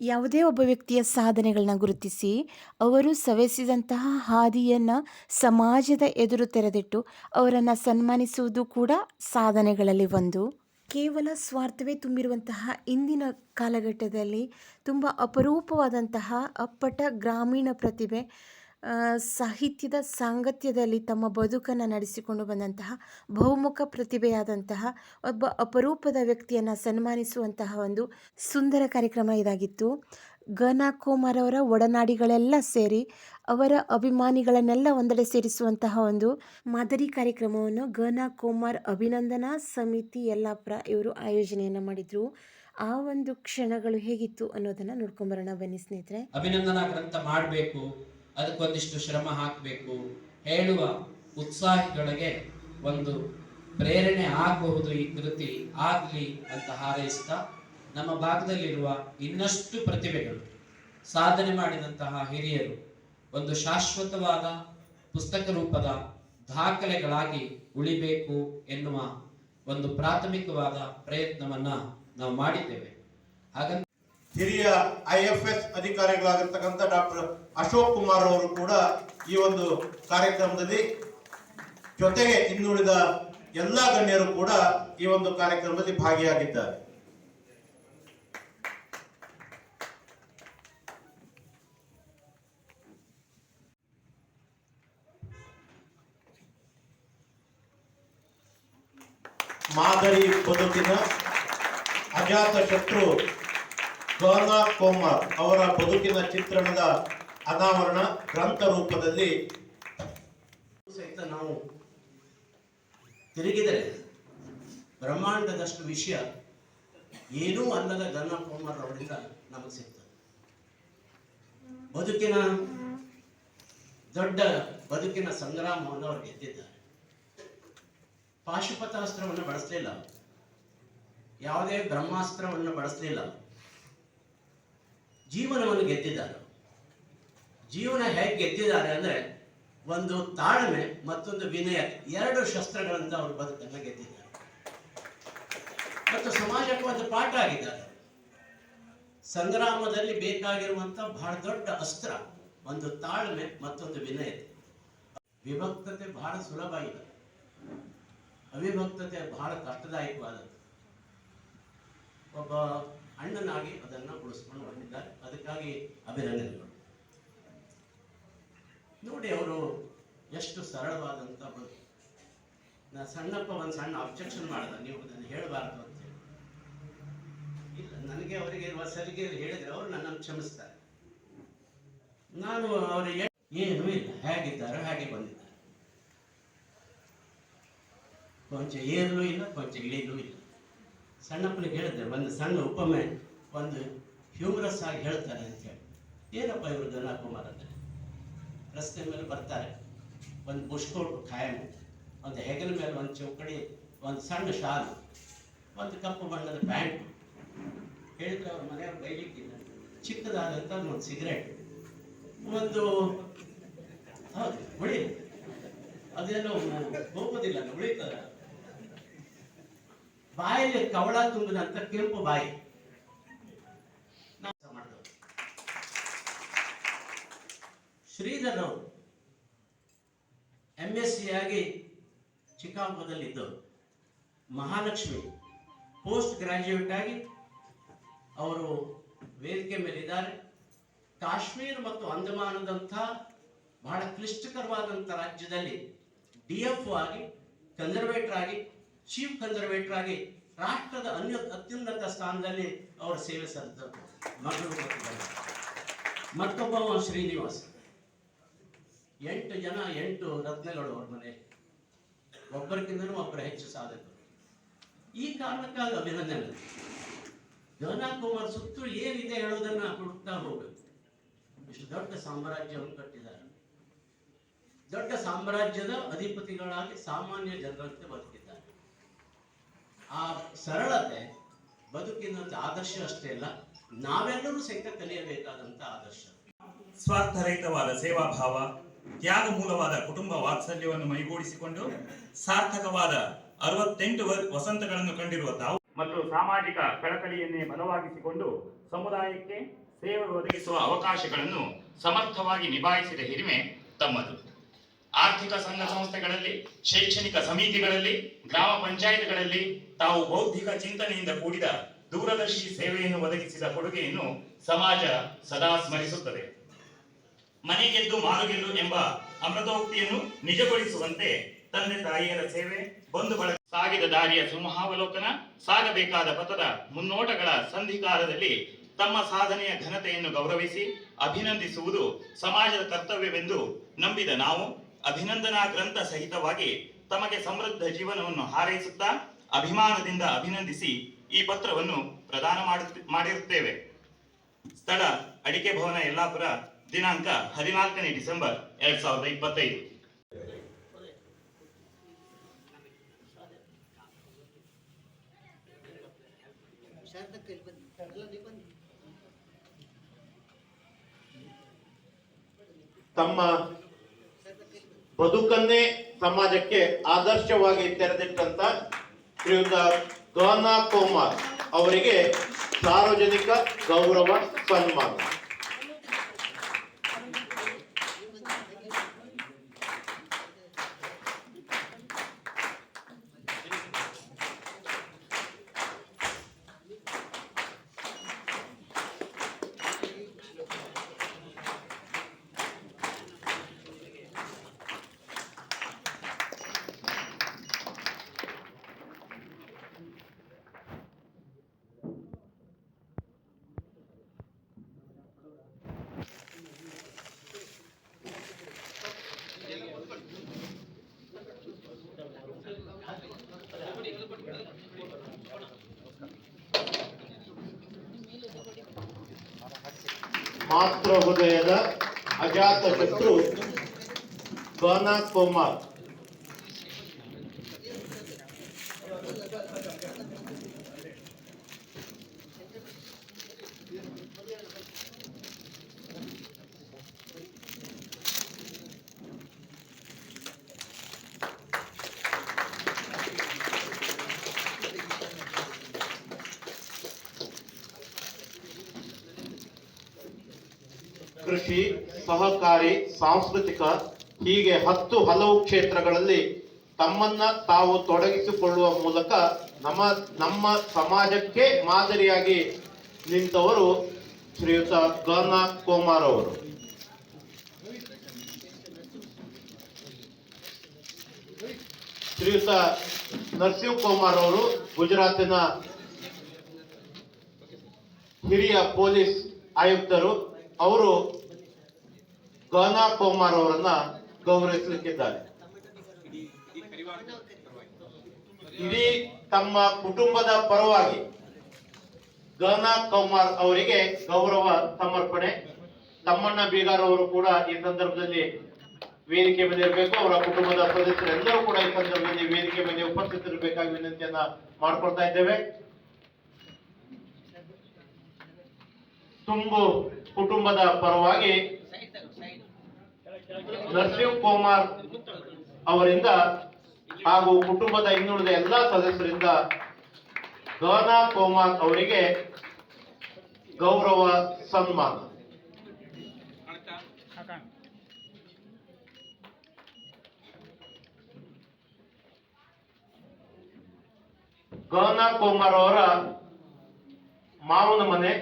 ಯಾವುದೇ ಒಬ್ಬ ವ್ಯಕ್ತಿಯ ಸಾಧನೆಗಳನ್ನ ಗುರುತಿಸಿ ಅವರು ಸವೆಸಿದಂತಹ ಹಾದಿಯನ್ನು ಸಮಾಜದ ಎದುರು ತೆರೆದಿಟ್ಟು ಅವರನ್ನು ಸನ್ಮಾನಿಸುವುದು ಕೂಡ ಸಾಧನೆಗಳಲ್ಲಿ ಒಂದು. ಕೇವಲ ಸ್ವಾರ್ಥವೇ ತುಂಬಿರುವಂತಹ ಇಂದಿನ ಕಾಲಘಟ್ಟದಲ್ಲಿ ತುಂಬ ಅಪರೂಪವಾದಂತಹ ಅಪ್ಪಟ ಗ್ರಾಮೀಣ ಪ್ರತಿಭೆ ಸಾಹಿತ್ಯದ ಸಾಂಗತ್ಯದಲ್ಲಿ ತಮ್ಮ ಬದುಕನ್ನು ನಡೆಸಿಕೊಂಡು ಬಂದಂತಹ ಬಹುಮುಖ ಪ್ರತಿಭೆಯಾದಂತಹ ಒಬ್ಬ ಅಪರೂಪದ ವ್ಯಕ್ತಿಯನ್ನು ಸನ್ಮಾನಿಸುವಂತಹ ಒಂದು ಸುಂದರ ಕಾರ್ಯಕ್ರಮ ಇದಾಗಿತ್ತು. ಗನಾ ಕುಮಾರ್ ಅವರ ಒಡನಾಡಿಗಳೆಲ್ಲ ಸೇರಿ ಅವರ ಅಭಿಮಾನಿಗಳನ್ನೆಲ್ಲ ಒಂದೆಡೆ ಸೇರಿಸುವಂತಹ ಒಂದು ಮಾದರಿ ಕಾರ್ಯಕ್ರಮವನ್ನು ಗನಾ ಕುಮಾರ್ ಅಭಿನಂದನಾ ಸಮಿತಿ ಯಲ್ಲಾಪುರ ಇವರು ಆಯೋಜನೆಯನ್ನು ಮಾಡಿದರು. ಆ ಒಂದು ಕ್ಷಣಗಳು ಹೇಗಿತ್ತು ಅನ್ನೋದನ್ನು ನೋಡ್ಕೊಂಬರೋಣ ಬನ್ನಿ ಸ್ನೇಹಿತರೆ. ಅಭಿನಂದನಾ ಗ್ರಂಥ ಮಾಡಬೇಕು. ಅದಕ್ಕೊಂದಿಷ್ಟು ಶ್ರಮ ಹಾಕಬೇಕು. ಹೇಳುವ ಉತ್ಸಾಹಿಗಳಿಗೆ ಒಂದು ಪ್ರೇರಣೆ ಆಗಬಹುದು ಈ ಕೃತಿ, ಆಗಲಿ ಅಂತ ಹಾರೈಸ್ತಾ ನಮ್ಮ ಭಾಗದಲ್ಲಿರುವ ಇನ್ನಷ್ಟು ಪ್ರತಿಭೆಗಳು, ಸಾಧನೆ ಮಾಡಿದಂತಹ ಹಿರಿಯರು, ಒಂದು ಶಾಶ್ವತವಾದ ಪುಸ್ತಕ ರೂಪದ ದಾಖಲೆಗಳಾಗಿ ಉಳಿಬೇಕು ಎನ್ನುವ ಒಂದು ಪ್ರಾಥಮಿಕವಾದ ಪ್ರಯತ್ನವನ್ನ ನಾವು ಮಾಡಿದ್ದೇವೆ. ಹಾಗಂತ ಹಿರಿಯ ಐ ಎಫ್ ಎಸ್ ಅಧಿಕಾರಿಗಳಾಗಿರ್ತಕ್ಕಂಥ ಡಾಕ್ಟರ್ ಅಶೋಕ್ ಕುಮಾರ್ ಅವರು ಕೂಡ ಈ ಒಂದು ಕಾರ್ಯಕ್ರಮದಲ್ಲಿ ಜೊತೆಗೆ ಇನ್ನುಳಿದ ಎಲ್ಲ ಗಣ್ಯರು ಕೂಡ ಈ ಒಂದು ಕಾರ್ಯಕ್ರಮದಲ್ಲಿ ಭಾಗಿಯಾಗಿದ್ದಾರೆ. ಮಾದರಿ ಬದುಕಿನ ಅಜಾತ ಶತ್ರು ಗೌನಾ ಕೋಮಾರ್ ಅವರ ಬದುಕಿನ ಚಿತ್ರಣದ ಅನಾವರಣ ಗ್ರಂಥ ರೂಪದಲ್ಲಿ ಸಹಿತ ನಾವು ತಿರುಗಿದರೆ ಬ್ರಹ್ಮಾಂಡದಷ್ಟು ವಿಷಯ ಏನೂ ಅಲ್ಲದ ಗನ್ನ ಕೋಮಾರ್ ಅವರಿಂದ ನಮಗೆ ಸಿಗ್ತದೆ. ಬದುಕಿನ ದೊಡ್ಡ ಬದುಕಿನ ಸಂಗ್ರಾಮವನ್ನು ಅವರು ಗೆದ್ದಿದ್ದಾರೆ. ಪಾಶುಪತಾಸ್ತ್ರವನ್ನು ಬಳಸಲಿಲ್ಲ ಯಾವುದೇ ಬ್ರಹ್ಮಾಸ್ತ್ರವನ್ನು ಬಳಸಲಿಲ್ಲ ಜೀವನವನ್ನು ಗೆದ್ದಿದ್ದಾರೆ. ಜೀವನ ಹೇಗೆ ಗೆದ್ದಿದ್ದಾರೆ ಅಂದ್ರೆ ಒಂದು ತಾಳ್ಮೆ ಮತ್ತೊಂದು ವಿನಯ, ಎರಡು ಶಸ್ತ್ರಗಳಿಂದ ಅವರು ಬದುಕನ್ನು ಗೆದ್ದಿದ್ದಾರೆ. ಮತ್ತು ಸಮಾಜಕ್ಕೆ ಒಂದು ಪಾಠ ಆಗಿದ್ದಾರೆ. ಸಂಗ್ರಾಮದಲ್ಲಿ ಬೇಕಾಗಿರುವಂಥ ಬಹಳ ದೊಡ್ಡ ಅಸ್ತ್ರ, ಒಂದು ತಾಳ್ಮೆ ಮತ್ತೊಂದು ವಿನಯ. ವಿಭಕ್ತತೆ ಬಹಳ ಸುಲಭ ಇದೆ. ಅವಿಭಕ್ತತೆ ಬಹಳ ಕಷ್ಟದಾಯಕವಾದದ್ದು. ಒಬ್ಬ ಅಣ್ಣನಾಗಿ ಅದನ್ನು ಉಳಿಸ್ಕೊಂಡು ಬಂದಿದ್ದಾರೆ. ಅದಕ್ಕಾಗಿ ಅಭಿನಂದನೆಗಳು. ನೋಡಿ ಅವರು ಎಷ್ಟು ಸರಳವಾದಂಥ ಬದುಕು ನಾ ಸಣ್ಣಪ್ಪ ಒಂದು ಸಣ್ಣ ಅಬ್ಜೆಕ್ಷನ್ ಮಾಡ್ದ. ನೀವು ಅದನ್ನು ಹೇಳಬಾರ್ದು ಅಂತ ಇಲ್ಲ, ನನಗೆ ಅವರಿಗೆ ಇರುವ ಸಲಿಗೆ ಹೇಳಿದ್ರೆ ಅವರು ನನ್ನನ್ನು ಕ್ಷಮಿಸ್ತಾರೆ. ನಾನು ಅವರಿಗೆ ಏನೂ ಇಲ್ಲ, ಹೇಗಿದ್ದಾರೋ, ಹಾಗೆ ಬಂದಿದ್ದಾರೆ. ಕೊಂಚ ಏನೂ ಇಲ್ಲ, ಕೊಂಚ ಇಳಿಲೂ ಇಲ್ಲ. ಸಣ್ಣಪ್ಪನಿಗೆ ಹೇಳಿದ್ರೆ, ಒಂದು ಸಣ್ಣ ಉಪಮೆ, ಒಂದು ಹ್ಯೂಮರಸ್ ಆಗಿ ಹೇಳ್ತಾರೆ ಅಂತ ಹೇಳಿ. ಏನಪ್ಪ ಇವರು ಗನ ಕುಮಾರ್ ಅಂದರೆ ರಸ್ತೆ ಮೇಲೆ ಬರ್ತಾರೆ. ಒಂದು ಬುಷ್ಕೋಟ್ ಖಾಯಂ. ಒಂದು ಹೆಗಲ ಮೇಲೆ ಒಂದು ಚೌಕಡಿ, ಒಂದು ಸಣ್ಣ ಶಾಲ್, ಒಂದು ಕಪ್ಪು ಬಣ್ಣದ ಪ್ಯಾಂಟ್. ಹೇಳಿದ್ರೆ ಅವ್ರ ಮನೆಯವ್ರು ಬೈಲಿಕ್ಕಿಲ್ಲ. ಚಿಕ್ಕದಾದಂಥ ಒಂದು ಸಿಗರೇಟ್. ಒಂದು, ಹೌದು ಉಳಿ ಅದೇನೋ ಹೋಗೋದಿಲ್ಲ ಉಳಿತದ ಬಾಯಲ್ಲಿ ಕವಳ ತುಂಬಿದಂತ ಕೆಂಪು ಬಾಯಿ. ಶ್ರೀಧರ್ ಅವರು ಎಂ ಎಸ್ ಸಿ ಆಗಿ ಚಿಕಾಗೋದಲ್ಲಿ ಇದ್ದವರು ಮಹಾಲಕ್ಷ್ಮಿ ಪೋಸ್ಟ್ ಗ್ರಾಜ್ಯುಯೇಟ್ ಆಗಿ ಅವರು ವೇದಿಕೆ ಮೇಲಿದ್ದಾರೆ. ಕಾಶ್ಮೀರ ಮತ್ತು ಅಂಡಮಾನದಂಥ ಬಹಳ ಕ್ಲಿಷ್ಟಕರವಾದಂಥ ರಾಜ್ಯದಲ್ಲಿ ಡಿ ಎಫ್ ಆಗಿ ಕನ್ಸರ್ವೇಟರ್ ಆಗಿ ಚೀಫ್ ಕನ್ಸರ್ವೇಟರ್ ಆಗಿ ರಾಷ್ಟ್ರದ ಅನ್ಯ ಅತ್ಯುನ್ನತ ಸ್ಥಾನದಲ್ಲಿ ಅವರ ಸೇವೆ ಗಂಡ. ಮತ್ತೊಬ್ಬ ಶ್ರೀನಿವಾಸ್. ಎಂಟು ಜನ, ಎಂಟು ರತ್ನಗಳು ಅವ್ರ ಮನೆ. ಒಬ್ಬರಿಗಿಂತಲೂ ಒಬ್ಬರ ಹೆಚ್ಚು ಸಾಧಕರು. ಈ ಕಾರಣಕ್ಕಾಗಿ ಅಭಿನಂದನೆ ಗಗನ ಕುಮಾರ್ ಸುತ್ತು ಏನಿದೆ ಹೇಳೋದನ್ನ ಹುಡುಕ್ತಾ ಹೋಗಬೇಕು. ಇಷ್ಟು ದೊಡ್ಡ ಸಾಮ್ರಾಜ್ಯವನ್ನು ಕಟ್ಟಿದ್ದಾರೆ. ದೊಡ್ಡ ಸಾಮ್ರಾಜ್ಯದ ಅಧಿಪತಿಗಳಾಗಿ ಸಾಮಾನ್ಯ ಜನರಂತೆ ಬದುಕಿದ್ದಾರೆ. ಆ ಸರಳತೆ ಬದುಕಿನ ಆದರ್ಶ ಅಷ್ಟೇ ಅಲ್ಲ ನಾವೆಲ್ಲರೂ ಸಹಿತ ಕಲಿಯಬೇಕಾದಂತ ಆದರ್ಶ. ಸ್ವಾರ್ಥರಹಿತವಾದ ಸೇವಾಭಾವ ತ್ಯಾಗ ಮೂಲವಾದ ಕುಟುಂಬ ವಾತ್ಸಲ್ಯವನ್ನು ಮೈಗೂಡಿಸಿಕೊಂಡು ಸಾರ್ಥಕವಾದ ಅರವತ್ತೆಂಟು ವಸಂತಗಳನ್ನು ಕಂಡಿರುವ ತಾವು ಮತ್ತು ಸಾಮಾಜಿಕ ಕಳಕಳಿಯನ್ನೇ ಬಲವಾಗಿಸಿಕೊಂಡು ಸಮುದಾಯಕ್ಕೆ ಸೇವೆ ಒದಗಿಸುವ ಅವಕಾಶಗಳನ್ನು ಸಮರ್ಥವಾಗಿ ನಿಭಾಯಿಸಿದ ಹಿರಿಮೆ ತಮ್ಮದು. ಆರ್ಥಿಕ ಸಂಘ ಸಂಸ್ಥೆಗಳಲ್ಲಿ, ಶೈಕ್ಷಣಿಕ ಸಮಿತಿಗಳಲ್ಲಿ, ಗ್ರಾಮ ಪಂಚಾಯತ್ಗಳಲ್ಲಿ ತಾವು ಬೌದ್ಧಿಕ ಚಿಂತನೆಯಿಂದ ಕೂಡಿದ ದೂರದರ್ಶಿ ಸೇವೆಯನ್ನು ಒದಗಿಸಿದ ಕೊಡುಗೆಯನ್ನು ಸಮಾಜ ಸದಾ ಸ್ಮರಿಸುತ್ತದೆ. ಮನೆಗೆದ್ದು ಮಾರುಗೆಲ್ಲು ಎಂಬ ಅಮೃತೋಕ್ತಿಯನ್ನು ನಿಜಗೊಳಿಸುವಂತೆ ತಂದೆ ತಾಯಿಯರ ಸೇವೆ, ಬಂಧು ಬಳಗ ಸಾಗಿದ ದಾರಿಯ ಸಿಂಹಾವಲೋಕನ, ಸಾಗಬೇಕಾದ ಪಥದ ಮುನ್ನೋಟಗಳ ಸಂಧಿಕಾಲದಲ್ಲಿ ತಮ್ಮ ಸಾಧನೆಯ ಘನತೆಯನ್ನು ಗೌರವಿಸಿ ಅಭಿನಂದಿಸುವುದು ಸಮಾಜದ ಕರ್ತವ್ಯವೆಂದು ನಂಬಿದ ನಾವು ಅಭಿನಂದನಾ ಗ್ರಂಥ ಸಹಿತವಾಗಿ ತಮಗೆ ಸಮೃದ್ಧ ಜೀವನವನ್ನು ಹಾರೈಸುತ್ತಾ ಅಭಿಮಾನದಿಂದ ಅಭಿನಂದಿಸಿ ಈ ಪತ್ರವನ್ನು ಪ್ರದಾನ ಮಾಡಿರುತ್ತೇವೆ. ಸ್ಥಳ, ಅಡಿಕೆ ಭವನ ಯಲ್ಲಾಪುರ, ದಿನಾಂಕ ಹದಿನಾಲ್ಕನೇ ಡಿಸೆಂಬರ್ ಎರಡ್ ಸಾವಿರದ ಇಪ್ಪತ್ತೈದು. ತಮ್ಮ ಬದುಕನ್ನೇ ಸಮಾಜಕ್ಕೆ ಆದರ್ಶವಾಗಿ ತೆರೆದಿಟ್ಟಂತ ಶ್ರೀಯುತ ಗಾನಾ ಕೋಮಾರ್ ಅವರಿಗೆ ಸಾರ್ವಜನಿಕ ಗೌರವ ಸನ್ಮಾನ. ಮಾತೃ ಹೃದಯದ ಅಜಾತ ಶತ್ರು ಗಾನಾ ಕೋಮಾರ್ ಕೃಷಿ, ಸಹಕಾರಿ, ಸಾಂಸ್ಕೃತಿಕ ಹೀಗೆ ಹತ್ತು ಹಲವು ಕ್ಷೇತ್ರಗಳಲ್ಲಿ ತಮ್ಮನ್ನ ತಾವು ತೊಡಗಿಸಿಕೊಳ್ಳುವ ಮೂಲಕ ನಮ್ಮ ನಮ್ಮ ಸಮಾಜಕ್ಕೆ ಮಾದರಿಯಾಗಿ ನಿಂತವರು ಶ್ರೀಯುತ ಗನ ಕೋಮಾರ್ ಅವರು. ಶ್ರೀಯುತ ನರಸಿಂಹ ಕುಮಾರ್ ಅವರು ಗುಜರಾತಿನ ಹಿರಿಯ ಪೊಲೀಸ್ ಆಯುಕ್ತರು. ಅವರು ಗಾನಾ ಕುಮಾರ್ ಅವರನ್ನ ಗೌರವಿಸಲಿಕ್ಕಿದ್ದಾರೆ. ಇಡೀ ತಮ್ಮ ಕುಟುಂಬದ ಪರವಾಗಿ ಗಾನಾ ಕುಮಾರ್ ಅವರಿಗೆ ಗೌರವ ಸಮರ್ಪಣೆ. ತಮ್ಮಣ್ಣ ಬೀಗಾರ್ ಅವರು ಕೂಡ ಈ ಸಂದರ್ಭದಲ್ಲಿ ವೇದಿಕೆ ಮೇಲೆ ಇರಬೇಕು. ಅವರ ಕುಟುಂಬದ ಸದಸ್ಯರೆಲ್ಲರೂ ಕೂಡ ಈ ಸಂದರ್ಭದಲ್ಲಿ ವೇದಿಕೆ ಮೇಲೆ ಉಪಸ್ಥಿತರಿರಬೇಕಾಗಿ ವಿನಂತಿಯನ್ನ ಮಾಡ್ಕೊಳ್ತಾ ಇದ್ದೇವೆ. ತುಂಬು ಕುಟುಂಬದ ಪರವಾಗಿ ನರಸಿಂಹ ಕುಮಾರ್ ಅವರಿಂದ ಹಾಗೂ ಕುಟುಂಬದ ಇನ್ನುಳಿದ ಎಲ್ಲಾ ಸದಸ್ಯರಿಂದ ಗಾನಾ ಕುಮಾರ್ ಅವರಿಗೆ ಗೌರವ ಸನ್ಮಾನ. ಗಾನಾ ಕುಮಾರ್ ಅವರ ಮಾವನ ಮನೆ,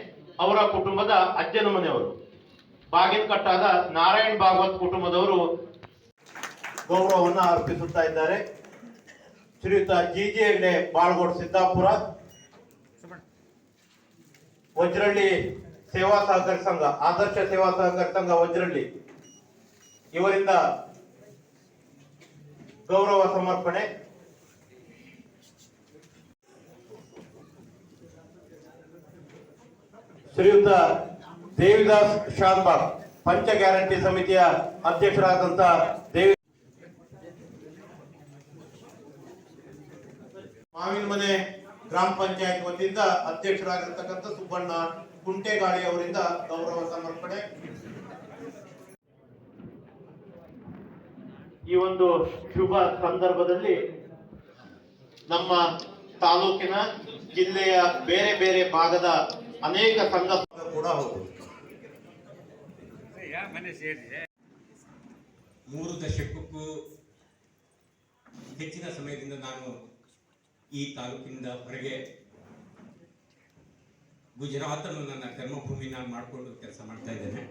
ಅವರ ಕುಟುಂಬದ ಅಜ್ಜನ ಮನೆಯವರು. ಬಾಗಿನಕಟ್ಟಾದ ನಾರಾಯಣ್ ಭಾಗವತ್ ಕುಟುಂಬದವರು ಗೌರವವನ್ನು ಅರ್ಪಿಸುತ್ತಾ ಇದ್ದಾರೆ. Shriyuta G G Hegde, Balgod Siddapura. ವಜ್ರಳ್ಳಿ Seva Sahakari ಸಂಘ, ಆದರ್ಶ ಸೇವಾ ಸಹಕಾರಿ ಸಂಘ ವಜ್ರಳ್ಳಿ. ಇವರಿಂದ ಗೌರವ ಸಮರ್ಪಣೆ. ಶ್ರೀಯುತ ದೇವಿದಾಸ್ ಶಾನ್ಬಾಗ್ ಪಂಚ ಗ್ಯಾರಂಟಿ ಸಮಿತಿಯ ಅಧ್ಯಕ್ಷರಾದಂತಹ ದೇವಿ ಮಾವಿನ ಮನೆ ಗ್ರಾಮ ಪಂಚಾಯತ್ ವತಿಯಿಂದ ಅಧ್ಯಕ್ಷರಾಗಿರ್ತಕ್ಕಂಥ ಸುಬ್ಬಣ್ಣ ಕುಂಟೆಗಾಳಿ ಅವರಿಂದ ಗೌರವ ಸಮರ್ಪಣೆ. ಈ ಒಂದು ಶುಭ ಸಂದರ್ಭದಲ್ಲಿ ನಮ್ಮ ತಾಲೂಕಿನ ಜಿಲ್ಲೆಯ ಬೇರೆ ಬೇರೆ ಭಾಗದ ಅನೇಕ ಸಂಘ ಕೂಡ ಹೌದು. ಮೂರು ದಶಕಕ್ಕೂ ಹೆಚ್ಚಿನ ಸಮಯದಿಂದ ನಾನು ಈ ತಾಲೂಕಿನಿಂದ ಹೊರಗೆ ಗುಜರಾತನ್ನು ನನ್ನ ಕರ್ಮಭೂಮಿನ ಮಾಡಿಕೊಂಡು ಕೆಲಸ ಮಾಡ್ತಾ ಇದ್ದೇನೆ.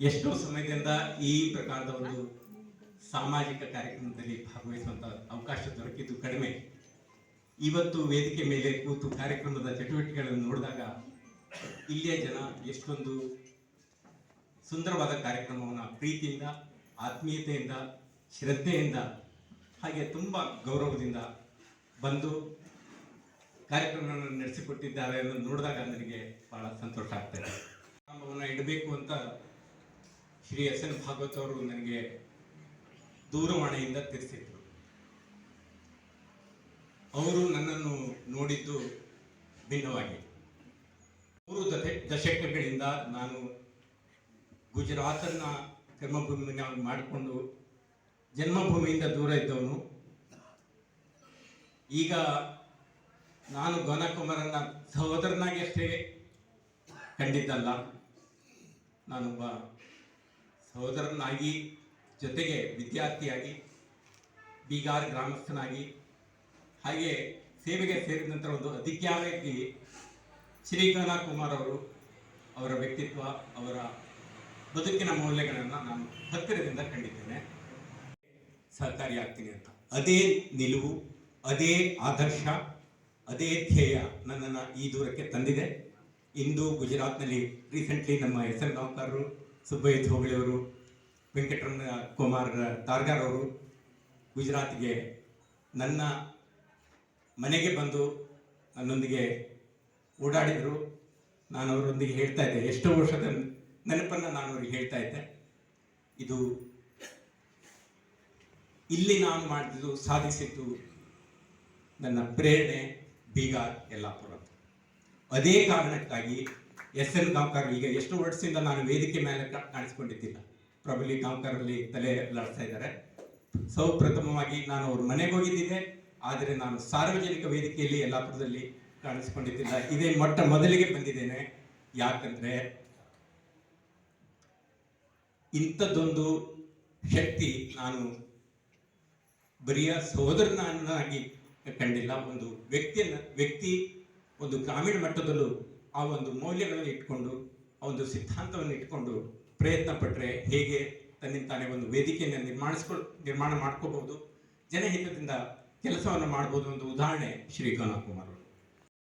ಎಷ್ಟೋ ಸಮಯದಿಂದ ಈ ಪ್ರಕಾರದ ಒಂದು ಸಾಮಾಜಿಕ ಕಾರ್ಯಕ್ರಮದಲ್ಲಿ ಭಾಗವಹಿಸುವಂತ ಅವಕಾಶ ದೊರಕಿದ್ದು ಕಡಿಮೆ. ಇವತ್ತು ವೇದಿಕೆ ಮೇಲೆ ಕೂತು ಕಾರ್ಯಕ್ರಮದ ಚಟುವಟಿಕೆಗಳನ್ನು ನೋಡಿದಾಗ ಇಲ್ಲಿಯ ಜನ ಎಷ್ಟೊಂದು ಸುಂದರವಾದ ಕಾರ್ಯಕ್ರಮವನ್ನು ಪ್ರೀತಿಯಿಂದ, ಆತ್ಮೀಯತೆಯಿಂದ, ಶ್ರದ್ಧೆಯಿಂದ ಹಾಗೆ ತುಂಬ ಗೌರವದಿಂದ ಬಂದು ಕಾರ್ಯಕ್ರಮವನ್ನು ನಡೆಸಿಕೊಟ್ಟಿದ್ದಾರೆ ಅನ್ನೋದು ನೋಡಿದಾಗ ನನಗೆ ಬಹಳ ಸಂತೋಷ ಆಗ್ತದೆ ಕಾರ್ಯಕ್ರಮವನ್ನು ಇಡಬೇಕು ಅಂತ ಶ್ರೀ ಎಸ್ ಎನ್ ಭಾಗವತ್ ಅವರು ನನಗೆ ದೂರವಾಣಿಯಿಂದ ತಿಳಿಸಿದ್ರು. ಅವರು ನನ್ನನ್ನು ನೋಡಿದ್ದು ಭಿನ್ನವಾಗಿ ಮೂರು ದಶ- ದಶಕಗಳಿಂದ ನಾನು ಗುಜರಾತನ್ನ ಕರ್ಮಭೂಮಿನ ಮಾಡಿಕೊಂಡು ಜನ್ಮಭೂಮಿಯಿಂದ ದೂರ ಇದ್ದವನು. ಈಗ ನಾನು ಗೋನಕುಮಾರನ್ನ ಸಹೋದರನಾಗಿ ಅಷ್ಟೇ ಕಂಡಿದ್ದಲ್ಲ. ನಾನೊಬ್ಬ ಸಹೋದರನಾಗಿ ಜೊತೆಗೆ ವಿದ್ಯಾರ್ಥಿಯಾಗಿ, ಬೀಗಾರ್ ಗ್ರಾಮಸ್ಥನಾಗಿ, ಹಾಗೆ ಸೇವೆಗೆ ಸೇರಿದ ನಂತರ ಒಂದು ಅಧಿಕಾರಕ್ಕೆ ಶ್ರೀ ಕುಮಾರ್ ಅವರು ಅವರ ವ್ಯಕ್ತಿತ್ವ, ಅವರ ಬದುಕಿನ ಮೌಲ್ಯಗಳನ್ನು ನಾನು ಹತ್ತಿರದಿಂದ ಕಂಡಿದ್ದೇನೆ. ಸಹಕಾರಿಯಾಗ್ತೀನಿ ಅಂತ. ಅದೇ ನಿಲುವು, ಅದೇ ಆದರ್ಶ, ಅದೇ ಧ್ಯೇಯ ನನ್ನನ್ನು ಈ ದೂರಕ್ಕೆ ತಂದಿದೆ. ಇಂದು ಗುಜರಾತ್ನಲ್ಲಿ ರೀಸೆಂಟ್ಲಿ ನಮ್ಮ ಎಸ್ ಎಂ ಗಾಂವ್ಕರ್ರು ಸುಬ್ಬಯ್ಯ ಧೋಬಳಿಯವರು ವೆಂಕಟರಮಣ ಕುಮಾರ್ ತಾರ್ಗಾರ್ ಅವರು ಗುಜರಾತ್ಗೆ ನನ್ನ ಮನೆಗೆ ಬಂದು ನನ್ನೊಂದಿಗೆ ಓಡಾಡಿದರು. ನಾನು ಅವರೊಂದಿಗೆ ಹೇಳ್ತಾ ಇದ್ದೆ, ಎಷ್ಟೋ ವರ್ಷದ ನೆನಪನ್ನು ನಾನು ಅವ್ರಿಗೆ ಹೇಳ್ತಾ ಇದ್ದೆ. ಇದು ಇಲ್ಲಿ ನಾನು ಮಾಡಿದ್ದು, ಸಾಧಿಸಿದ್ದು ನನ್ನ ಪ್ರೇರಣೆ ಬೀಗಾರ್ ಯಲ್ಲಾಪುರ. ಅದೇ ಕಾರಣಕ್ಕಾಗಿ ಎಸ್ ಎನ್ ಗಾಂವ್ಕರ್, ಈಗ ಎಷ್ಟು ವರ್ಷದಿಂದ ನಾನು ವೇದಿಕೆ ಮೇಲೆ ಕಾಣಿಸ್ಕೊಂಡಿದ್ದಿಲ್ಲ. ಪ್ರಬಲಿ ಗಾಂವ್ಕರ್ ಅಲ್ಲಿ ತಲೆ ಅಲ್ಲಾಡ್ತಾ ಇದ್ದಾರೆ. ಸೌ ಪ್ರಥಮವಾಗಿ ನಾನು ಅವ್ರ ಮನೆಗೆ ಹೋಗಿದ್ದಿದ್ದೆ. ಆದರೆ ನಾನು ಸಾರ್ವಜನಿಕ ವೇದಿಕೆಯಲ್ಲಿ ಯಲ್ಲಾಪುರದಲ್ಲಿ ಕಾಣಿಸ್ಕೊಂಡಿದ್ದಿಲ್ಲ. ಇದೇ ಮೊಟ್ಟ ಮೊದಲಿಗೆ ಬಂದಿದ್ದೇನೆ. ಯಾಕಂದ್ರೆ ಇಂಥದ್ದೊಂದು ಶಕ್ತಿ ನಾನು ಬರಿಯ ಸಹೋದರನಾಗಿ ಕಂಡಿಲ್ಲ. ಒಂದು ವ್ಯಕ್ತಿಯನ್ನ, ವ್ಯಕ್ತಿ ಒಂದು ಗ್ರಾಮೀಣ ಮಟ್ಟದಲ್ಲೂ ಆ ಒಂದು ಮೌಲ್ಯಗಳನ್ನು ಇಟ್ಕೊಂಡು, ಆ ಒಂದು ಸಿದ್ಧಾಂತವನ್ನು ಇಟ್ಕೊಂಡು ಪ್ರಯತ್ನ ಪಟ್ಟರೆ ಹೇಗೆ ತನ್ನಿಂದ ತಾನೇ ಒಂದು ವೇದಿಕೆಯನ್ನು ನಿರ್ಮಾಣಿಸ್ಕೊಳ್ ನಿರ್ಮಾಣ ಮಾಡ್ಕೋಬಹುದು, ಜನಹಿತದಿಂದ ಕೆಲಸವನ್ನು ಮಾಡ್ಬೋದು ಒಂದು ಉದಾಹರಣೆ ಶ್ರೀ ಕುಮಾರ್ ಅವರು.